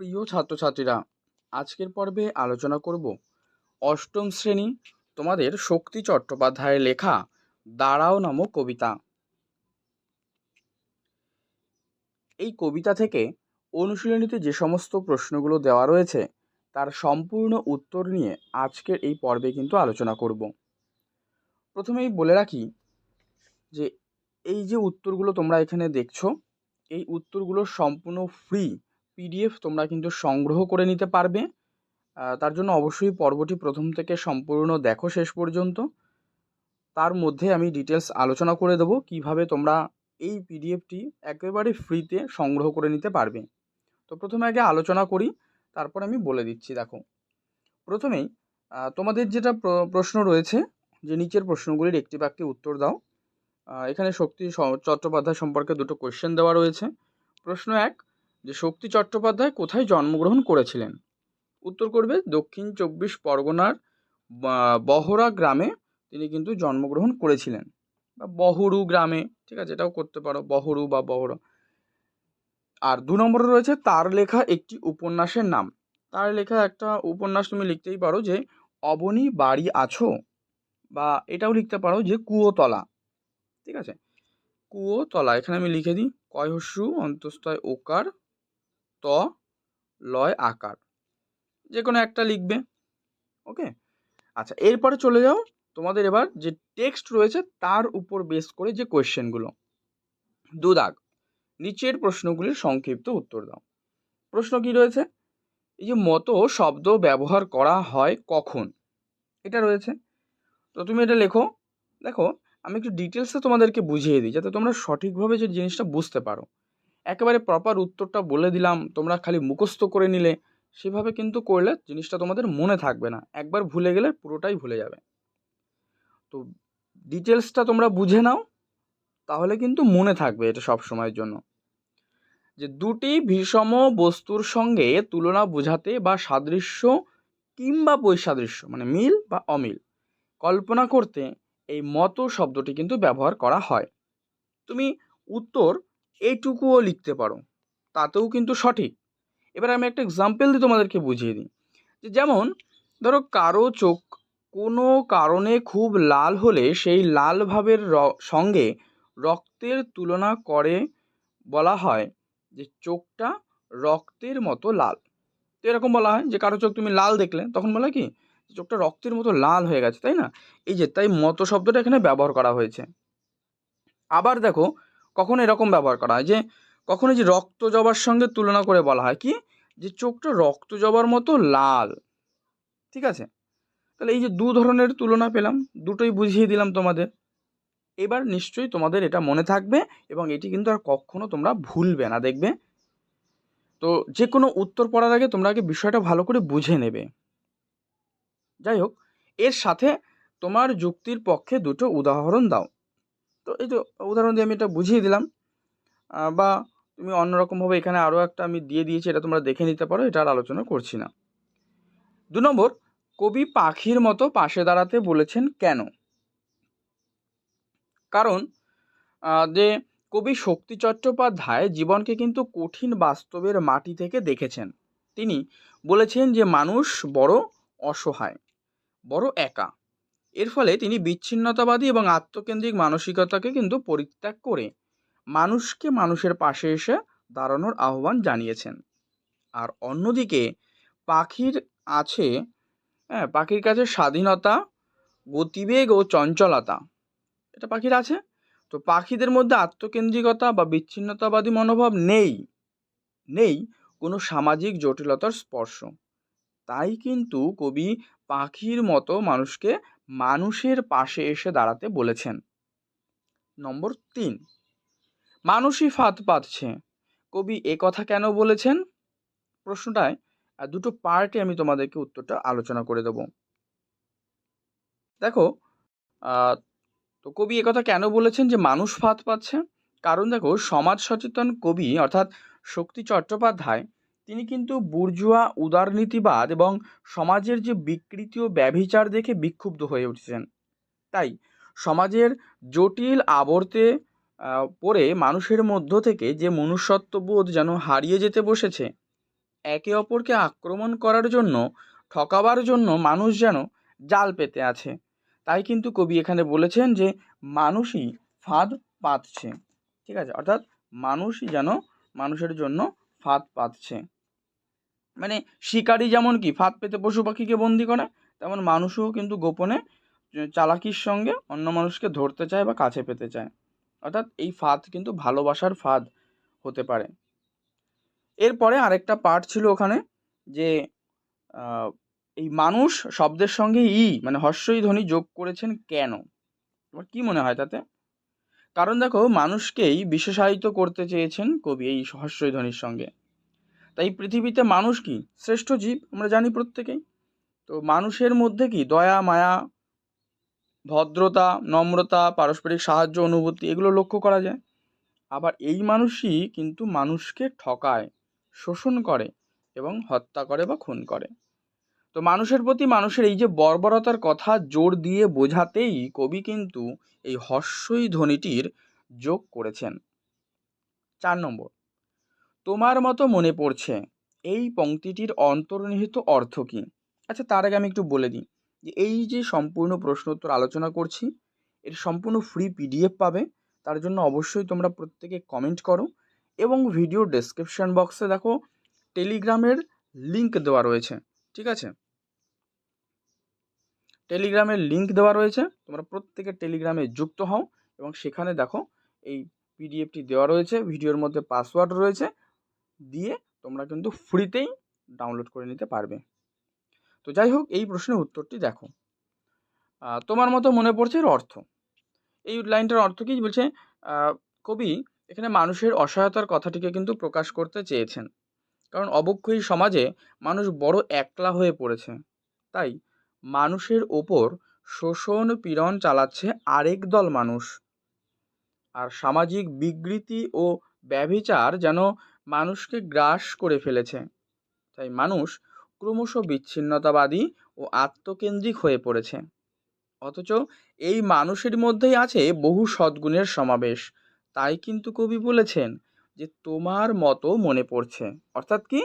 প্রিয় ছাত্রছাত্রীরা, আজকের পর্বে আলোচনা করব অষ্টম শ্রেণি তোমাদের শক্তি চট্টোপাধ্যায়ের লেখা দাঁড়াও নামক কবিতা। এই কবিতা থেকে অনুশীলনীতে যে সমস্ত প্রশ্নগুলো দেওয়া রয়েছে, তার সম্পূর্ণ উত্তর নিয়ে আজকের এই পর্বে কিন্তু আলোচনা করব। প্রথমেই বলে রাখি যে, এই যে উত্তরগুলো তোমরা এখানে দেখছ, এই উত্তরগুলো সম্পূর্ণ ফ্রি পিডিএফ তোমরা কিন্তু সংগ্রহ করে নিতে পারবে। তার জন্য অবশ্যই পর্বটি প্রথম থেকে সম্পূর্ণ দেখো শেষ পর্যন্ত। তার মধ্যে আমি ডিটেলস আলোচনা করে দেবো, কীভাবে তোমরা এই পিডিএফটি একেবারে ফ্রিতে সংগ্রহ করে নিতে পারবে। তো প্রথমে আগে আলোচনা করি, তারপর আমি বলে দিচ্ছি, দেখো। প্রথমেই তোমাদের যেটা প্রশ্ন রয়েছে, যে নিচের প্রশ্নগুলির একটি বাক্যে উত্তর দাও। এখানে শক্তি চট্টোপাধ্যায় সম্পর্কে দুটো কোয়েশ্চেন দেওয়া রয়েছে। প্রশ্ন এক যে শক্তি চট্টোপাধ্যায় কোথায় জন্মগ্রহণ করেছিলেন? উত্তর করবে দক্ষিণ চব্বিশ পরগনার বহরা গ্রামে তিনি কিন্তু জন্মগ্রহণ করেছিলেন। বা বহরু গ্রামে, ঠিক আছে, এটাও করতে পারো, বহরু বা বহরা। আর দু নম্বরে রয়েছে তার লেখা একটি উপন্যাসের নাম। তার লেখা একটা উপন্যাস তুমি লিখতেই পারো যে, অবনী বাড়ি আছো? বা এটাও লিখতে পারো যে, কুয়োতলা। ঠিক আছে? কুয়োতলা, এখানে আমি লিখে দিই। কয়হস্যু অন্তস্তয় ওকার ত, লয়, আকার। যে কোনো একটা লিখবে, ওকে? আচ্ছা এরপরে চলে যাও। তোমাদের এবার যে টেক্সট রয়েছে, তার উপর বেস করে যে কোয়েশ্চেনগুলো দু দাগ। নিচের প্রশ্নগুলির সংক্ষিপ্ত উত্তর দাও। প্রশ্ন কি রয়েছে? এই যে মতো, শব্দ ব্যবহার করা হয় কখন? এটা রয়েছে। তো তুমি এটা লেখো। দেখো, আমি একটু ডিটেলসে তোমাদেরকে বুঝিয়ে দিই, যাতে তোমরা সঠিকভাবে যে জিনিসটা বুঝতে পারো। একেবারে প্রপার উত্তরটা বলে দিলাম, তোমরা খালি মুখস্থ করে নিলে, সেভাবে কিন্তু করলে জিনিসটা তোমাদের মনে থাকবে না। একবার ভুলে গেলে পুরোটাই ভুলে যাবে। তো ডিটেলসটা তোমরা বুঝে নাও, তাহলে কিন্তু মনে থাকবে এটা সব সময়ের জন্য। যে দুটি বিষম বস্তুর সঙ্গে তুলনা বোঝাতে বা সাদৃশ্য কিংবা বৈসাদৃশ্য মানে মিল বা অমিল, কল্পনা করতে এই মতো শব্দটি কিন্তু ব্যবহার করা হয়। তুমি উত্তর এইটুকুও লিখতে পারো। তাতেও কিন্তু সঠিক। এবার আমি একটা এক্সাম্পল দিয়ে তোমাদেরকে বুঝিয়ে দিই। যে যেমন, ধরো কারও চোখ কোনো কারণে খুব লাল হলে সেই লাল ভাবের সঙ্গে রক্তের তুলনা করে বলা হয় যে চোখটা রক্তের মতো লাল। তো এরকম বলা হয় যে কারও চোখ তুমি লাল দেখলে, তখন বলা কি? চোখটা রক্তের মতো লাল হয়ে গেছে, তাই না? এই যে, তাই মতো শব্দটা এখানে ব্যবহার করা হয়েছে। আবার দেখো কখন এরকম ব্যবহার করা হয় যে, কখনো যে রক্ত জবার সঙ্গে তুলনা করে বলা হয়, কি? যে চোখটা রক্ত জবার মতো লাল। ঠিক আছে? তাহলে এই যে দু ধরনের তুলনা পেলাম, দুটোই বুঝিয়ে দিলাম তোমাদের। এবার নিশ্চয়ই তোমাদের এটা মনে থাকবে এবং এটি কিন্তু আর কখনো তোমরা ভুলবে না, দেখবে? তো যে কোনো উত্তর পড়ার আগে তোমরা আগে বিষয়টা ভালো করে বুঝে নেবে। যাই হোক, এর সাথে তোমার যুক্তির পক্ষে দুটো উদাহরণ দাও। তো এই তো উদাহরণ দিয়ে আমি এটা বুঝিয়ে দিলাম। বা তুমি অন্যরকমভাবে এখানে আরও একটা আমি দিয়ে দিয়েছি, এটা তোমরা দেখে নিতে পারো, এটা আর আলোচনা করছি না। দু নম্বর, কবি পাখির মতো পাশে দাঁড়াতে বলেছেন কেন? কারণ যে কবি শক্তি চট্টোপাধ্যায় জীবনকে কিন্তু কঠিন বাস্তবের মাটি থেকে দেখেছেন। তিনি বলেছেন যে মানুষ বড় অসহায়, বড় একা। এর ফলে তিনি বিচ্ছিন্নতাবাদী এবং আত্মকেন্দ্রিক মানসিকতাকে কিন্তু পরিত্যাগ করে মানুষকে মানুষের পাশে এসে দাঁড়ানোর আহ্বান জানিয়েছেন। আর অন্যদিকে পাখির আছে হ্যাঁ পাখির কাছে স্বাধীনতা, গতিবেগ ও চঞ্চলতা, এটা পাখির আছে। তো পাখিদের মধ্যে আত্মকেন্দ্রিকতা বা বিচ্ছিন্নতাবাদী মনোভাব নেই নেই, কোনো সামাজিক জটিলতার স্পর্শ। তাই কিন্তু কবি পাখির মতো মানুষকে মানুষের পাশে এসে দাঁড়াতে বলেছেন। নম্বর তিন, মানুষই ফাঁদ পাতছে কবি এ কথা কেন বলেছেন? প্রশ্নটায় দুটো পার্টে আমি তোমাদেরকে উত্তরটা আলোচনা করে দেব। দেখো তো কবি একথা কেন বলেছেন যে মানুষ ফাঁদ পাচ্ছে? কারণ দেখো, সমাজ সচেতন কবি অর্থাৎ শক্তি চট্টোপাধ্যায় তিনি কিন্তু বুর্জুয়া উদারনীতিবাদ এবং সমাজের যে বিকৃতি ও ব্যভিচার দেখে বিক্ষুব্ধ হয়ে উঠেছেন। তাই সমাজের জটিল আবর্তে পড়ে মানুষের মধ্য থেকে যে মনুষ্যত্ববোধ যেন হারিয়ে যেতে বসেছে, একে অপরকে আক্রমণ করার জন্য, ঠকাবার জন্য মানুষ যেন জাল পেতে আছে। তাই কিন্তু কবি এখানে বলেছেন যে, মানুষই ফাঁদ পাতছে। ঠিক আছে? অর্থাৎ মানুষই যেন মানুষের জন্য ফাঁদ পাতছে। মানে শিকারি যেমন কি, ফাঁদ পেতে পশু পাখিকে বন্দি করে, তেমন মানুষও কিন্তু গোপনে চালাকির সঙ্গে অন্য মানুষকে ধরতে চায় বা কাছে পেতে চায়। অর্থাৎ এই ফাঁদ কিন্তু ভালোবাসার ফাঁদ হতে পারে। এরপরে আরেকটা পার্ট ছিল ওখানে যে এই মানুষ শব্দের সঙ্গে ই মানে হর্ষই ধ্বনি যোগ করেছেন কেন? তোমার কী মনে হয় তাতে? কারণ দেখো, মানুষকেই বিশেষায়িত করতে চেয়েছেন কবি এই হর্ষই ধ্বনির সঙ্গে। তাই পৃথিবীতে মানুষ কি? শ্রেষ্ঠ জীব? আমরা জানি প্রত্যেকেই। তো মানুষের মধ্যে কি? দয়া, মায়া, ভদ্রতা, নম্রতা, পারস্পরিক সাহায্য, অনুভূতি, এগুলো লক্ষ্য করা যায়। আবার এই মানুষই কিন্তু মানুষকে ঠকায়, শোষণ করে এবং হত্যা করে বা খুন করে। তো মানুষের প্রতি মানুষের এই যে বর্বরতার কথা জোর দিয়ে বোঝাতেই কবি কিন্তু এই হর্ষই ধ্বনিটির যোগ করেছেন। চার নম্বর। তোমার মতো মনে পড়ছে। এই পংক্তিটির অন্তর্নিহিত অর্থ কী? আচ্ছা তার আগে আমি একটু বলে দিই যে এই যে সম্পূর্ণ প্রশ্ন উত্তর আলোচনা করছি, এর সম্পূর্ণ ফ্রি পিডিএফ পাবে। তার জন্য অবশ্যই তোমরা প্রত্যেকে কমেন্ট করো এবং ভিডিও ডেসক্রিপশান বক্সে দেখো টেলিগ্রামের লিঙ্ক দেওয়া রয়েছে, ঠিক আছে? টেলিগ্রামের লিঙ্ক দেওয়া রয়েছে, তোমরা প্রত্যেকে টেলিগ্রামে যুক্ত হও এবং সেখানে দেখো এই পিডিএফটি দেওয়া রয়েছে ভিডিওর মধ্যে পাসওয়ার্ড রয়েছে দিয়ে তোমরা কিন্তু ফ্রিতেই ডাউনলোড করে নিতে পারবে। তো যাই হোক, এই প্রশ্নের উত্তরটি দেখো। তোমার মতো মনে পড়ছে এর অর্থ। এই লাইনটার অর্থ কি? বলছে কবি এখানে মানুষের অসহায়তার কথাটিকে কিন্তু প্রকাশ করতে চেয়েছেন। কারণ অবক্ষয়ী সমাজে মানুষ বড় একলা হয়ে পড়েছে। তাই মানুষের ওপর শোষণ পীড়ন চালাচ্ছে আরেক দল মানুষ। আর সামাজিক বিকৃতি ও ব্যভিচার যেন মানুষকে গ্রাস করে ফেলেছে। তাই মানুষ ক্রমশ বিচ্ছিন্নতাবাদী ও আত্মকেন্দ্রিক হয়ে পড়েছে। অথচ এই মানুষের মধ্যেই আছে বহু সদ্গুণের সমাবেশ। তাই কিন্তু কবি বলেছেন যে, তোমার মতো মনে পড়ছে। অর্থাৎ কি?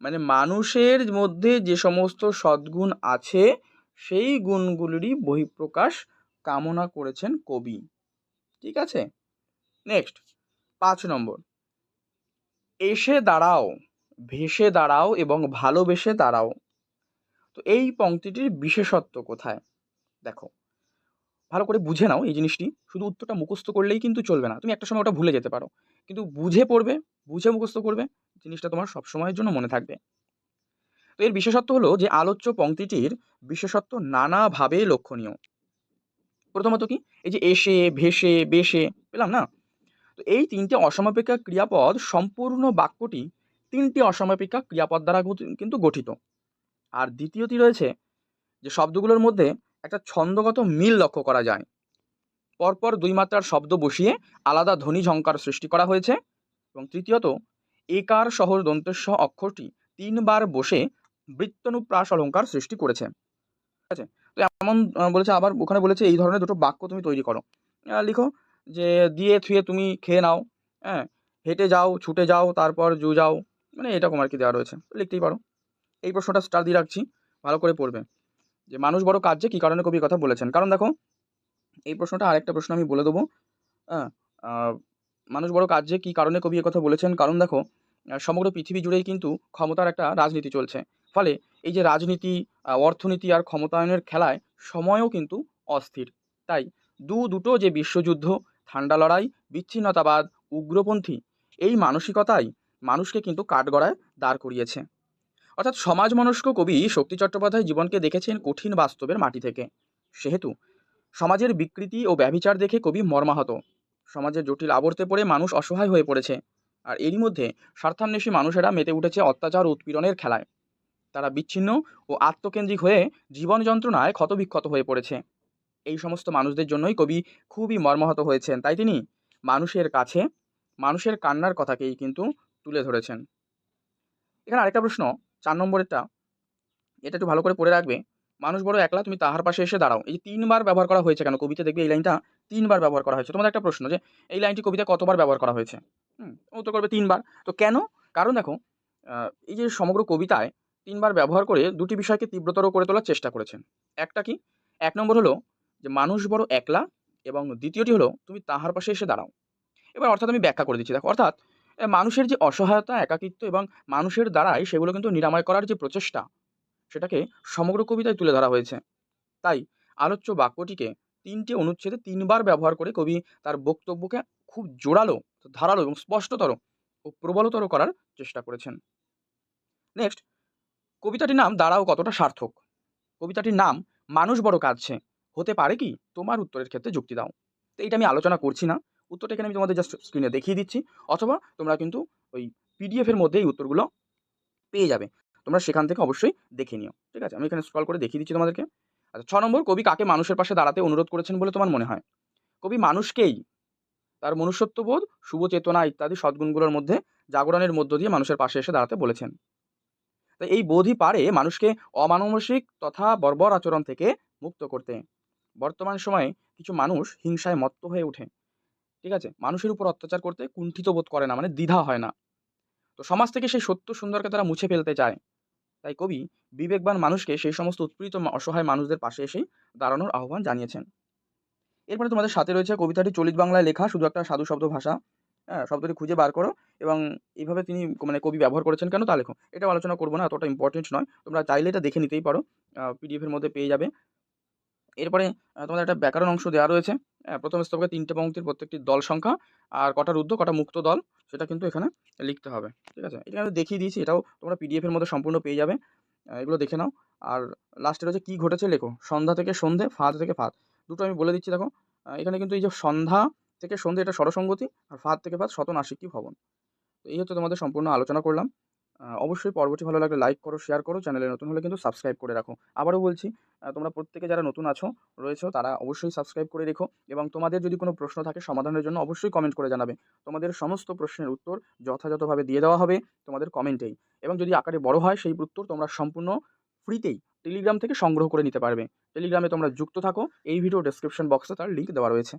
মানে মানুষের মধ্যে যে সমস্ত সদ্গুণ আছে, সেই গুণগুলিরই বহিঃপ্রকাশ কামনা করেছেন কবি। ঠিক আছে? নেক্সট পাঁচ নম্বর। এসে দাঁড়াও, ভেসে দাঁড়াও এবং ভালোবেসে দাঁড়াও। তো এই পংক্তিটির বিশেষত্ব কোথায়? দেখো, ভালো করে বুঝে নাও এই জিনিসটি। শুধু উত্তরটা মুখস্থ করলেই কিন্তু চলবে না। তুমি একটা সময় ওটা ভুলে যেতে পারো। কিন্তু বুঝে পড়বে, বুঝে মুখস্থ করবে, জিনিসটা তোমার সবসময়ের জন্য মনে থাকবে। তো এর বিশেষত্ব হলো যে আলোচ্য পংক্তিটির বিশেষত্ব নানাভাবে লক্ষণীয়। প্রথমত কি? এই যে এসে, ভেসে বেশে পেলাম না? তো এই তিনটে অসমাপিকা ক্রিয়াপদ সম্পূর্ণ বাক্যটি তিনটি অসমাপিকা ক্রিয়াপদ দ্বারা কিন্তু গঠিত। আর দ্বিতীয়টি রয়েছে যে শব্দগুলোর মধ্যে একটা ছন্দগত মিল লক্ষ্য করা যায়। পরপর দুই মাত্রার শব্দ বসিয়ে আলাদা ধ্বনি ঝঙ্কার সৃষ্টি করা হয়েছে এবং তৃতীয়ত, একার শহর দন্তেস্ব অক্ষরটি তিনবার বসে বৃত্তনুপ্রাস অলঙ্কার সৃষ্টি করেছে। ঠিক আছে? তো এমন বলেছে, আবার ওখানে বলেছে, এই ধরনের দুটো বাক্য তুমি তৈরি করো। লিখো যে দিয়ে থুয়ে তুমি খেয়ে নাও হ্যাঁ? হেঁটে যাও, ছুটে যাও, তারপর জু যাও মানে এরকম আর কি দেওয়া রয়েছে। লিখতেই পারো। এই প্রশ্নটা স্টার দিয়ে রাখছি, ভালো করে পড়বে। যে মানুষ বড় কাজে কী কারণে কবি কথা বলেছেন? কারণ দেখো, এই প্রশ্নটা আরেকটা প্রশ্ন আমি বলে দেবো হ্যাঁ? মানুষ বড় কাজে কী কারণে কবি কথা বলেছেন? কারণ দেখো সমগ্র পৃথিবী জুড়েই কিন্তু ক্ষমতার একটা রাজনীতি চলছে। ফলে এই যে রাজনীতি অর্থনীতি আর ক্ষমতায়নের খেলায় সময়ও কিন্তু অস্থির। তাই দু দুটো যে বিশ্বযুদ্ধ ঠান্ডা লড়াই, বিচ্ছিন্নতাবাদ, উগ্রপন্থী, এই মানসিকতাই মানুষকে কিন্তু কাঠগড়ায় দাঁড় করিয়েছে। অর্থাৎ সমাজ মনস্ক কবি শক্তি চট্টোপাধ্যায় জীবনকে দেখেছেন কঠিন বাস্তবের মাটি থেকে। সেহেতু সমাজের বিকৃতি ও ব্যভিচার দেখে কবি মর্মাহত। সমাজের জটিল আবর্তে পড়ে মানুষ অসহায় হয়ে পড়েছে। আর এরই মধ্যে স্বার্থান্বেষী মানুষেরা মেতে উঠেছে অত্যাচার উৎপীড়নের খেলায়। তারা বিচ্ছিন্ন ও আত্মকেন্দ্রিক হয়ে জীবন যন্ত্রণায় ক্ষতবিক্ষত হয়ে পড়েছে। এই সমস্ত মানুষদের জন্যই কবি খুবই মর্মাহত হয়েছেন, তাই তিনি মানুষের কাছে, মানুষের কান্নার কথাকেই কিন্তু তুলে ধরেছেন। এখানে আরেকটা প্রশ্ন, চার নম্বরেরটা, এটা একটু ভালো করে পড়ে রাখবে। মানুষ বড় একলা, তুমি তাহার পাশে এসে দাঁড়াও। এই তিনবার ব্যবহার করা হয়েছে কেন? কবিতা দেখবে এই লাইনটা তিনবার ব্যবহার করা হয়েছে। তোমাদের একটা প্রশ্ন যে, এই লাইনটি কবিতা কতবার ব্যবহার করা হয়েছে? হুম, উত্তর করবে তিনবার। তো কেন? কারণ দেখো এই যে সমগ্র কবিতায় তিনবার ব্যবহার করে দুটি বিষয়কে তীব্রতর করে তোলার চেষ্টা করেছেন। একটা কি? এক নম্বর হলো যে মানুষ বড় একলা এবং দ্বিতীয়টি হলো তুমি তাহার পাশে এসে দাঁড়াও। এবার অর্থাৎ আমি ব্যাখ্যা করে দিচ্ছি। দেখো, অর্থাৎ মানুষের যে অসহায়তা, একাকিত্ব এবং মানুষের দ্বারাই সেগুলো কিন্তু নিরাময় করার যে প্রচেষ্টা, সেটাকে সমগ্র কবিতায় তুলে ধরা হয়েছে। তাই আলোচ্য বাক্যটিকে তিনটি অনুচ্ছেদে তিনবার ব্যবহার করে কবি তার বক্তব্যকে খুব জোরালো, ধারালো এবং স্পষ্টতর ও প্রবলতর করার চেষ্টা করেছেন। নেক্সট, কবিতাটির নাম দাঁড়াও কতটা সার্থক। কবিতাটির নাম, মানুষ বড় কাঁদছে। হতে পারে কি? তোমার উত্তরের ক্ষেত্রে যুক্তি দাও। তো এইটা আমি আলোচনা করছি না। উত্তরটা এখানে আমি তোমাদের জাস্ট স্ক্রিনে দেখিয়ে দিচ্ছি। অথবা তোমরা কিন্তু ওই পিডিএফের মধ্যে এই উত্তরগুলো পেয়ে যাবে। তোমরা সেখান থেকে অবশ্যই দেখে নিও। ঠিক আছে? আমি এখানে স্ক্রল করে দেখিয়ে দিচ্ছি তোমাদেরকে। আচ্ছা ছ নম্বর, কবি কাকে মানুষের পাশে দাঁড়াতে অনুরোধ করেছেন বলে তোমার মনে হয়? কবি মানুষকেই তার মনুষ্যত্ববোধ শুভ চেতনা ইত্যাদি সদ্গুণগুলোর মধ্যে জাগরণের মধ্য দিয়ে মানুষের পাশে এসে দাঁড়াতে বলেছেন। তাই এই বোধই পারে মানুষকে অমানসিক তথা বর্বর আচরণ থেকে মুক্ত করতে। বর্তমান সময়ে কিছু মানুষ হিংসায় মত্ত হয়ে ওঠে। ঠিক আছে? মানুষের উপর অত্যাচার করতে কুণ্ঠিত বোধ করে না মানে দ্বিধা হয় না। তো সমাজ থেকে সেই সত্য সুন্দরকে তারা মুছে ফেলতে চায়। তাই কবি বিবেকবান মানুষকে সেই সমস্ত উৎপীড়িত অসহায় মানুষদের পাশে এসেই দাঁড়ানোর আহ্বান জানিয়েছেন। এরপরে তোমাদের সাথে রয়েছে কবিতাটি চলিত বাংলায় লেখা, শুধু একটা সাধু শব্দ ভাষা। হ্যাঁ শব্দটি খুঁজে বার করো এবং এইভাবে তিনি মানে কবি ব্যবহার করেছেন কেন তা লেখো। এটা আলোচনা করব না এতটা ইম্পর্টেন্ট নয়। তোমরা চাইলে এটা দেখে নিতেই পারো। পিডিএফের মধ্যে পেয়ে যাবে। এরপরে তোমাদের একটা ব্যাকরণ অংশ দেওয়া রয়েছে। প্রথম স্তবকে তিনটে পঙ্ক্তির প্রত্যেকটি দল সংখ্যা আর কটা রুদ্ধ কটা মুক্ত দল, সেটা কিন্তু এখানে লিখতে হবে। ঠিক আছে? এটা আমি দেখিয়ে দিয়েছি, এটাও তোমরা পিডিএফের মধ্যে সম্পূর্ণ পেয়ে যাবে। এগুলো দেখে নাও। আর লাস্টে রয়েছে, কী ঘটেছে লেখো? সন্ধ্যা থেকে সন্ধে, ফাঁদ থেকে ফাঁদ। দুটো আমি বলে দিচ্ছি, দেখো। এখানে কিন্তু এই যে সন্ধ্যা থেকে সন্ধে, এটা ষড়সঙ্গতি, আর ফাঁদ থেকে ফাঁদ শতনাশিকি ভবন। তো এই হচ্ছে তোমাদের সম্পূর্ণ আলোচনা করলাম। অবশ্যই পর্বটি ভালো লাগলে লাইক করো শেয়ার করো চ্যানেলে নতুন হলে কিন্তু সাবস্ক্রাইব করে রাখো। আবারও বলছি তোমরা প্রত্যেকে যারা নতুন আছো, রয়েছো, তারা অবশ্যই সাবস্ক্রাইব করে রেখো এবং তোমাদের যদি কোনো প্রশ্ন থাকে সমাধানের জন্য অবশ্যই কমেন্ট করে জানাবে। তোমাদের সমস্ত প্রশ্নের উত্তর যথাযথভাবে দিয়ে দেওয়া হবে তোমাদের কমেন্টেই এবং যদি আকারে বড় হয়, সেই উত্তর তোমরা সম্পূর্ণ ফ্রিতেই টেলিগ্রাম থেকে সংগ্রহ করে নিতে পারবে। টেলিগ্রামে তোমরা যুক্ত থাকো, এই ভিডিও ডেসক্রিপশন বক্সে তার লিঙ্ক দেওয়া রয়েছে।